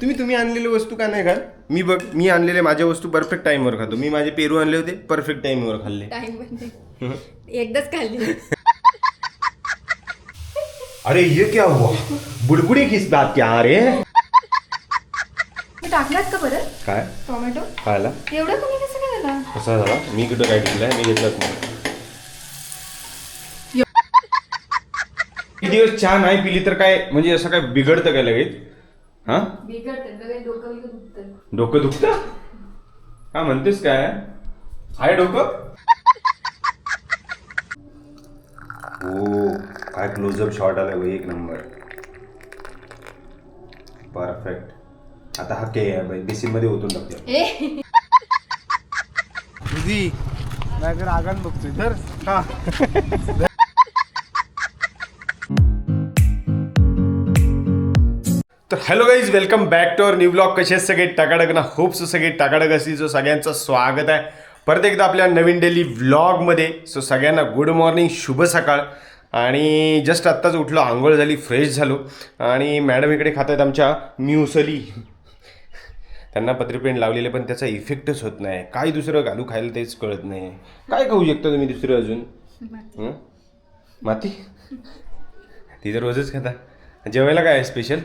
तुम्ही तुम्ही आणलेले वस्तू का नाही खात मी बघ मी आणलेले माझ्या वस्तू परफेक्ट टाईमवर खातो. मी माझे पेरू आणले होते परफेक्ट टाईमवर खाल्ले. टाइम एकदाच खाल्ली. अरे ये क्या हुआ? बुडबुडी किस बात क्या रे मी टाकलात का परत? काय? टोमॅटो? खायला? एवढं कमी कसं काय झाला? कसा झाला? मी कुठं काय घेतलंय मी घेतलंच नाही. किती दिवस चहा नाही पिली तर काय म्हणजे असं काय बिघडतं काय लगेच? हा? डोकं दुखतं. डोकं दुखतं? का म्हणतेस काय? आहे डोकं? हो काय क्लोजअप शॉट आला बघ एक नंबर परफेक्ट आता हा के बेसिनमध्ये ओतून टाकते ए. तुझी नाहीतर आगान बघतोय. तर हा. Hello guys welcome back to our new blog कसे आहेत सगळे? टाकाडक ना होप सो सगळे टाकाडक असतील सो सगळ्यांचं स्वागत आहे. परत एकदा आपल्या नवीन डेली व्लॉगमध्ये सो सगळ्यांना गुड मॉर्निंग शुभ सकाळ. आणि जस्ट आत्ताच उठलो आंघोळ झाली फ्रेश झालो. आणि मॅडम इकडे खात आहेत आमच्या म्युसली. त्यांना पत्रीपेंट लावलेले पण त्याचा इफेक्टच होत नाही. काय दुसरं घालू खायला तेच कळत नाही. काय खाऊ शकता तुम्ही दुसरं अजून? माती. ती तर रोजच खाता. जेवायला काय आहे स्पेशल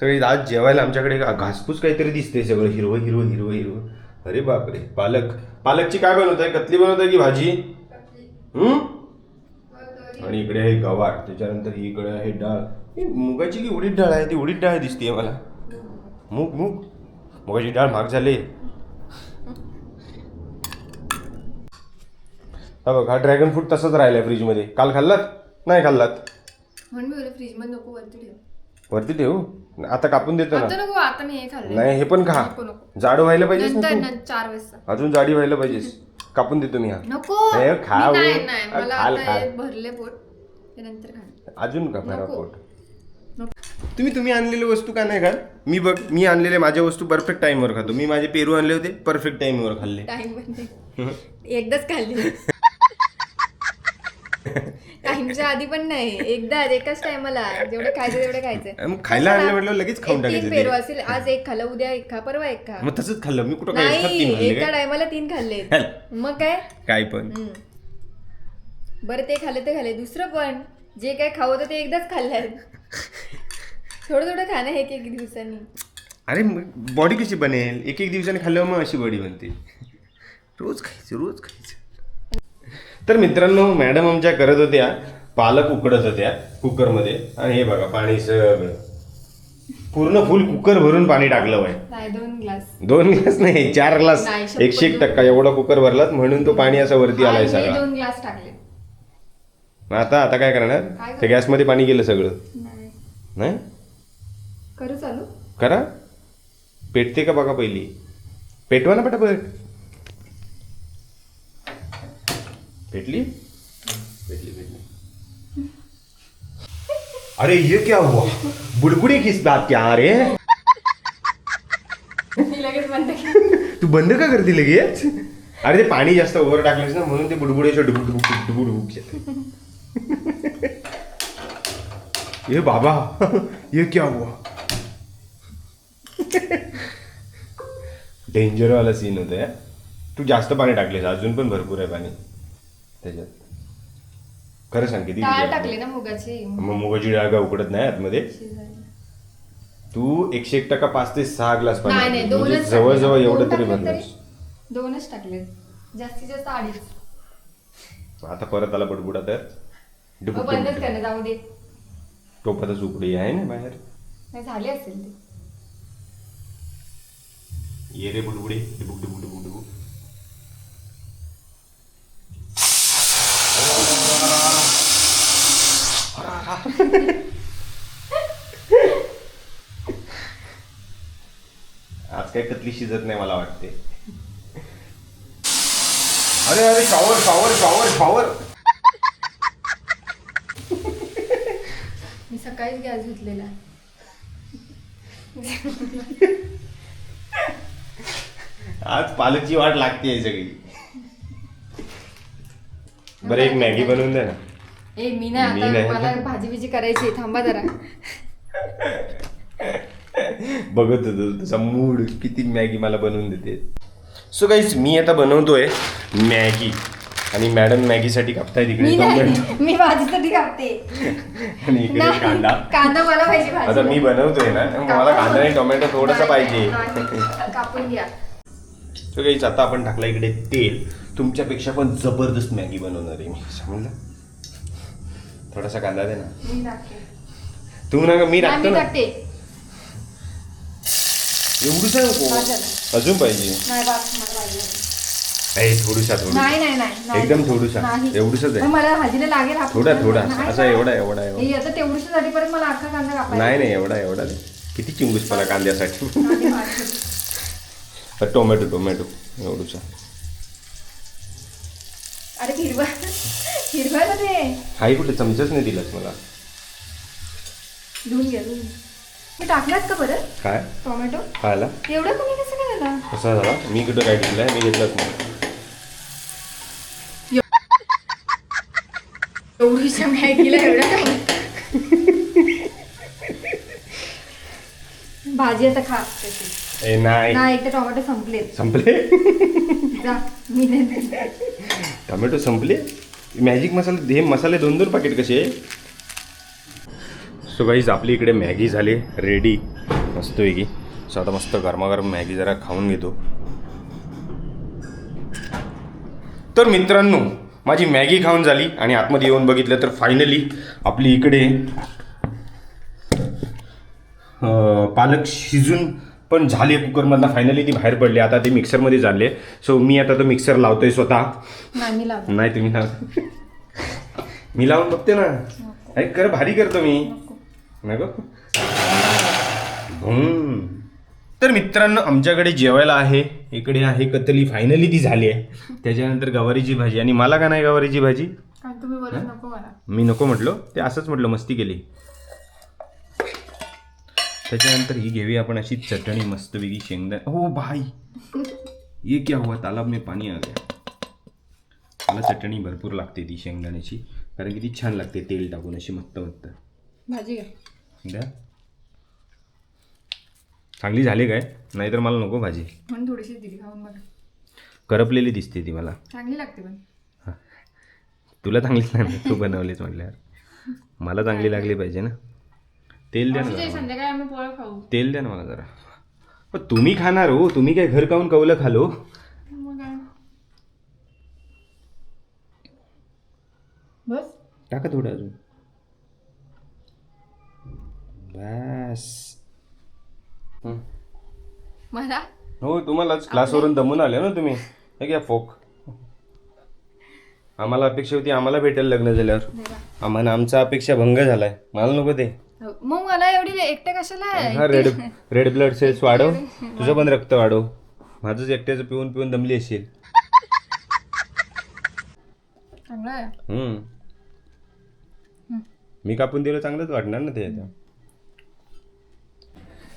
सगळे आज जेवायला आमच्याकडे घासपूस काहीतरी दिसते सगळं. हिरवं हिरवं हिरवं हिरवं. अरे बापरे. पालक. पालकची काय बनवत आहे कतली बनवत आहे की भाजी? हं? आणि इकडे आहे गवार. त्याच्यानंतर इकडे आहे डाळ. ही मुगाची की उडीद डाळ आहे? ती उडीद डाळ दिसते मला. मूग मूग. मुगाची डाळ महाग झाली. हा बघ हा ड्रॅगन फ्रूट तसाच राहिलाय फ्रीजमध्ये काल खाल्लात? नाही खाल्लात? म्हणून फ्रीजमध्ये नको वरती ठेव. वरती ठेवू? आता कापून देतो आता ना नको आता मी हे खाल्लं नाही हे पण खा. नको नको. जाड व्हायला पाहिजेस ना नंतर तू? नं- चार वाजता अजून जाडी व्हायला पाहिजेस. कापून देतो मी हा. नको. खा मी नाही हो. मला खाल, आता खाल. भरले पोट. ते नंतर खा अजून का भरा नको. पोट? तुम्ही तुम्ही आणलेले वस्तू का नाही खात? मी बघ मी आणलेले माझ्या वस्तू परफेक्ट टाईमवर खातो. मी माझे पेरू आणले होते परफेक्ट टाईमवर खाल्ले. टाइम पण नाही. एकदाच खाल्ली. टाइमच्या आधी पण नाही. एकदा एकाच टायमाला जेवढं खायचं तेवढं खायचं. मग खायला आणलं म्हटलं लगेच खाऊन तीन टाकायचं पेरू. असेल आज एक खाल्लं उद्या एक खा परवा एक खा. मग तसंच खाल्लं. मी कुठं काय एकसाथ तीन नाही खाल्ले एका काय? टायमाला तीन खाल्ले. हॅल. मग काय? काय पण. हम्म. बरं ते खाल्ले ते खाल्ले. दुसरं पण जे काय खावं होतं ते एकदाच खाल्लंय थोडं थोडं खाणं एक एक दिवसांनी. अरे बॉडी कशी बनेल? एक एक दिवसाने खाल्ल्यावर मग अशी बॉडी बनते. रोज खायचं रोज खायचं. तर मित्रांनो मॅडम आमच्या करत होत्या पालक उकडत होत्या कुकरमध्ये. आणि हे बघा पाणी सगळं. पूर्ण फुल कुकर भरून पाणी टाकलं बाय दोन ग्लास दोन ग्लास नाही चार ग्लास एकशे एक. टक्का एवढा कुकर भरलात म्हणून तो पाणी असा वरती आलाय सगळा. दोन ग्लास टाकले. मग आता आता काय करणार? त्या गॅसमध्ये पाणी गेलं सगळं. नाही. नाही? करू चालू? करा. पेटते का बघा पहिली? पेटवा ना पटापट. पेटली पेटली पेटली अरे ये क्या हुआ? बुडबुडी किस बात क्या रे मी लगेच बंद केलं. तू बंद का करते लगेच अरे ते पाणी जास्त ओव्हर टाकलेस ना म्हणून ते बुडबुडे असे डुबुक डुबुक डुबुक डुबुक येते. ये बाबा ये क्या हुआ? डेंजर वाला सीन होता यार. तू जास्त पाणी टाकलेस अजून पण भरपूर आहे पाणी. त्याच्यात खरं सांग किती डाळ किती आहे? टाकली ना मुगाची मग मुगाची डाळ का उकडत नाही आतमध्ये शिजायला. तू एकशे एक टक्का पाच ते सहा ग्लास पाणी नाही नाही टाकले. म्हणजे दोनच जवळजवळ टाकले. एवढं दोन तरी टाकले तरी दोनच टाकले जास्तीत जास्त अडीच आता परत आला बडबुडा तर मग डुबुक बंदच डुबुक. करणं जाऊ दे टोपातच उकडी आहे ना बाहेर नाही झाले असेल ते ये रे बुडबुडे डुबुक डुबुक डुबुक डुबुक आज काय कतली शिजत नाही मला वाटते. अरे अरे शॉवर शॉवर शॉवर शॉवर मी सकाळीच गॅस धुतलेला आज पालकची वाट लागते सगळी. बरं एक मॅगी बनवून द्या ना. ए मी नाही मी आता नाही. मला भाजी बिजी करायची आहे. थांबा जरा. बघत होतो तुझा मूड किती मॅगी मला बनवून देते. सो गाईज मी आता बनवतोय मॅगी आणि मॅडम मॅगीसाठी कापताय तिकडे मी टोमॅटो नाही मी भाजीसाठी कापते. आणि इकडे नाही, कांदा. कांदा मला पाहिजे भाजी. आता मी बनवतोय ना त्यामुळे मला कांदा आणि टोमॅटो थोडासा पाहिजे. कापून घ्या. सो गाईज आता आपण टाकला इकडे तेल. तुमच्यापेक्षा पण जबरदस्त मॅगी बनवणार आहे मी समजलं? थोडासा कांदा दे ना. मी टाकते. तू ना मी नाही, टाकतो मी ना. टाकते. एवढूसा नको बस झालं. अजून पाहिजे. नाही बास मला पाहिजे. ए थोडूसा थोडूसा. नाही नाही नाही नाही. एकदम थोडूसा. नाही. एवढूसच आहे. मला भाजीला लागेल थोडा. थोडा. नाही असा? एवढा एवढा एवढा आता तेवढीसाठी परत मला अख्खा कांदा कापायचा नाही नाही एवढा एवढा किती चिंगूसपणा कांद्यासाठी? आधी भाजी. Tomato tomato. एवढूसा अरे हिरवा. हिरवा ना ते हाही कुठे चमचाच नाही दिलास मला. धुवून घ्या धुवून घ्या. मी टाकलात का बरं काय? टोमॅटो? खायला. एवढं कमी कसं काय झाला? कसा झाला? मी कुठं काय घेतलंय मी घेतलंच नाही. एवढीशा मॅगीला एवढं कमी भाजी आता खा. त्याची. ए नाही. नाही एकदा टोमॅटो संपले संपले? जा मी नाही. टोमॅटो संपले? मॅजिक मसाले हे मसाले दोन दोन पाकिट कसे सो गाईज आपली इकडे मॅगी झाली रेडी मस्तपैकी सो आता मस्त गरमागरम मॅगी जरा खाऊन घेतो. तर मित्रांनो माझी मॅगी खाऊन झाली आणि आतमध्ये येऊन बघितलं तर फायनली आपली इकडे पालक शिजून पण झाले कुकरमधनं फायनली ती बाहेर पडली. आता ते मिक्सरमध्ये झाले. सो मी आता तो मिक्सर लावतोय स्वतः. नाही मी लावते. नाही. तुम्ही लाव. मी लावून बघते ना. ऐक कर भारी करतो मी. नको. तर मित्रांनो आमच्याकडे जेवायला आहे. इकडे आहे कतली. फायनली ती झाली आहे. त्याच्यानंतर गवारीची भाजी. आणि मला का नाही गवारीची भाजी? कारण तुम्ही बोलत नको मला. मी नको म्हटलो. ते असंच म्हटलं मस्ती केली. त्याच्यानंतर ही घेऊया आपण अशी चटणी मस्तपैकी शेंगदाणे. हो भाई ये क्या हुआ? तालाब में पाणी आ गया. मला चटणी भरपूर लागते ती शेंगदाण्याची. कारण की ती छान लागते तेल टाकून अशी मत्त मत्त भाजी घ्या द्या. चांगली झाली काय? नाहीतर मला नको भाजी. म्हणून थोडीशी दिली खाऊन बघा. करपलेली दिसते ती मला. चांगली लागते पण. तुला चांगली नाही तू बनवलीच म्हटल्यावर. मला चांगली लागली पाहिजे ना. तेल द्या ना जरा. मला. संध्याकाळी आम्ही पोळा खाऊ. तेल द्या ना मला जरा. पण तुम्ही खाणार हो. तुम्ही काय घर काऊन कवलं खालो? मग काय? बस. टाका थोडं अजून. बस. हं. मला? हो तुम्हालाच क्लासवरून दमून आले ना तुम्ही. हे घ्या फोक. आम्हाला अपेक्षा होती आम्हाला भेटेल लग्न झाल्यावर. आम्हाला आमचा अपेक्षा भंग झालाय. मला नको ते. मग मला एवढी एकटं कशाला हा रेड रेड ब्लड सेल्स वाढव. तुझं पण रक्त वाढव. माझंच एकट्याचं पिऊन पिऊन दमली असेल. चांगलं आहे. हम्म. मी कापून दिलं चांगलंच वाटणार ना ते आता.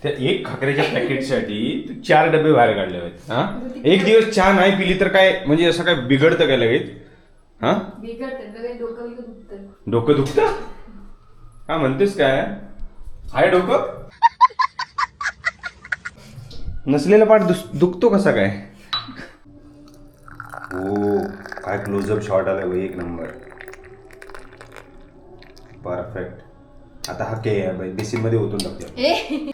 त्या एक खाकऱ्याच्या पॅकेटसाठी तू चार डबे बाहेर काढले आहेत हा? एक दिवस चहा नाही पिली तर काय म्हणजे असं काय बिघडतं काय लगेच? हा? बिघडतं डोकं दुखतं डोकं दुखतं? हा म्हणतेस काय? आहे डोकं? नसलेला पाठ दुस- दुखतो कसा काय? हो काय क्लोजअप शॉट आलाय बघ, एक नंबर. परफेक्ट आता हा के बेसिनमध्ये ओतून टाकते ए.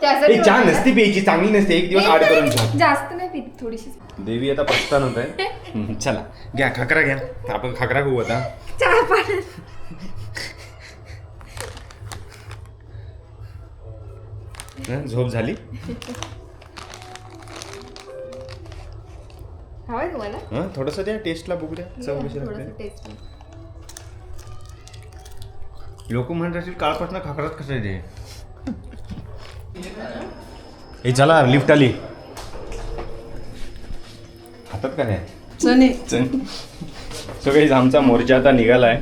त्यासाठी ए, चहा म्हणलं. नसती प्यायची चांगली नसते एक दिवस आड करून ठेव जास्त नाही पित थोडीशी देवी आता पस्तान होत आहे चला घ्या खाकरा घ्या. आपण खाकरा खाऊ आता. हं, झोप झाली? हवंय तुम्हाला? हं थोडस द्या टेस्टला बघू द्या. चव कशी लागते. टेस्ट लोक म्हणत असतील काळपासनं खाकरात कसं ते हे चला लिफ्ट आली. हातात काय आहे? चणे. सो काही आमचा मोर्चा आता निघालाय.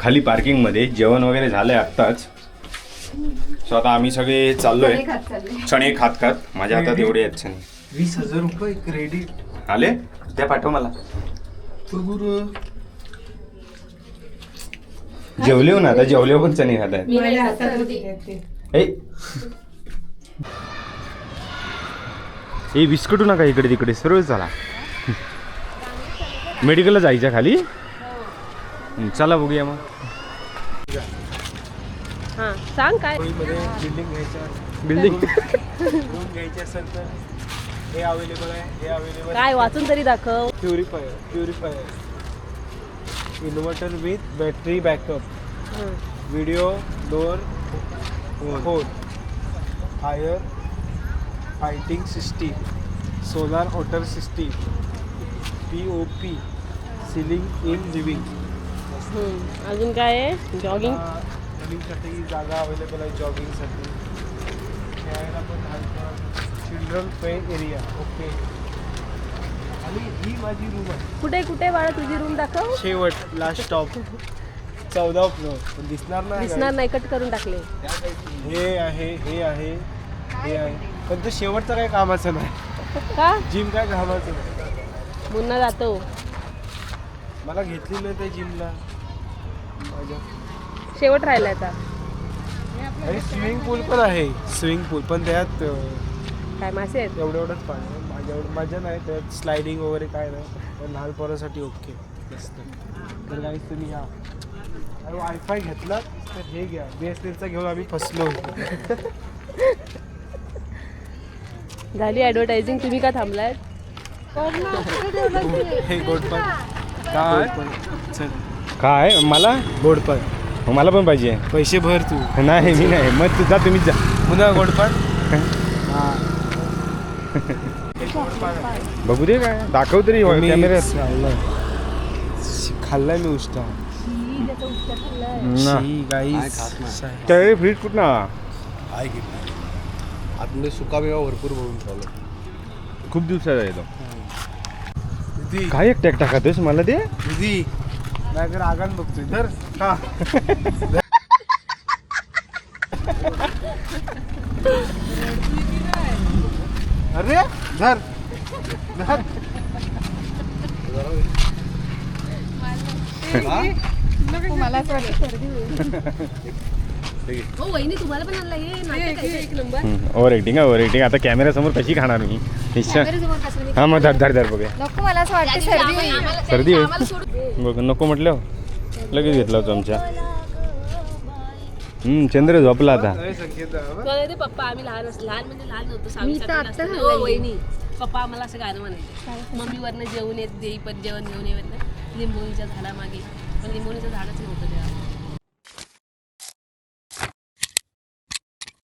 खाली पार्किंगमध्ये जेवण वगैरे झालंय आत्ताच. सो आता आम्ही सगळे चाललोय. चणे खात खात खात. माझ्या हातात एवढे आहेत चणे. वीस हजार रुपये क्रेडिट आले? त्या पाठव मला. जेवले हो ना? आता जेवले पण चणे खात आहेत. नाही ए. बिस्कटू नका इकडे तिकडे. सर्व चला मेडिकलला जायच्या खाली. हं, चला बघूया मग. हा सांग काय? बिल्डिंग घ्यायच्या बिल्डिंग रूम घ्यायचे असेल तर हे अवेलेबल आहे हे अवेलेबल काय वाचून तरी दाखव. Purifier purifier inverter with battery backup. Video door hole fire fighting system solar water system P O P ceiling in living. अजून काय आहे? जॉगिंग रनिंगसाठी जागा अवेलेबल आहे जॉगिंगसाठी खेळायला पण चिल्ड्रन प्ले एरिया ओके आणि ही माझी रूम आहे. कुठे कुठे बाळा तुझी रूम दाखव? शेवट लास्ट स्टॉप चौदा फ्लोअर पण दिसणार नाही दिसणार नाही कट करून टाकले. हे आहे हे आहे हे आहे. पण ते शेवटचं काही कामाचं नाही. का? जिम काय कामाचं नाही. मुन्ना जातो. मला घेतली नाही त्या जिमला शेवट राहिलाय आता. स्विमिंग पूल पण आहे. स्विमिंग पूल पण त्यात काय मासे आहेत? एवढं एवढंच पाणी आहे. माझ्या एवढं मजा नाही त्यात स्लायडिंग वगैरे काय नाही. पण लहान पोरासाठी ओके मस्त. तर काही तुम्ही या. वायफाय घेतला तर हे घ्या. बी एस एनचा घेऊन आम्ही फसलो. झाली ऍडव्हर्टायझिंग तुम्ही का थांबलाय? हे गोडपण काय? चल. काय? मला? गोडपण मला पण पाहिजे. पैसे भर तू. नाही मी नाही. मग तू जा तुम्हीच जा. पुन्हा गोडपण हा. बघू दे काय. दाखव तरी कॅमेऱ्यात खाल्लाय. मी उष्टा. त्यावेळी फ्रीज कुठं आहे की आतमध्ये सुकामेवा भरपूर बघून चालू खूप दिवसाचा येतो काय एकटा एकटा खातोस मला ते? दीदी नाही आगान बघतोय. तर हा. अरे धर. धर. मला असं वाटतं हो वहिनी तुम्हाला पण आणला हे एक number. Over acting over acting आता कॅमेऱ्यासमोर कशी खाणार मी? निश्चय. कसं हा मग धर धर धर बघूया. नको मला असं वाटतं सर्दी. होईल सर्दी होईल बघ नको म्हटलं. लगेच घेतला होता आमच्या. हम्म चंद्र झोपला आता. हा. मला ते पप्पा आम्ही लहान असं लहान म्हणजे लहान नव्हतो मी तर सातवीला आत्ता असताना. झालेली. हो वहिनी. पप्पा आम्हाला असं गाणं म्हणायचे. मम्मी वरनं जेवण येत देई पण जेवण घेऊन येत नाही. लिंबोणीच्या झाडामागे. पण लिंबोणीचं झाडच नव्हतं तेव्हा.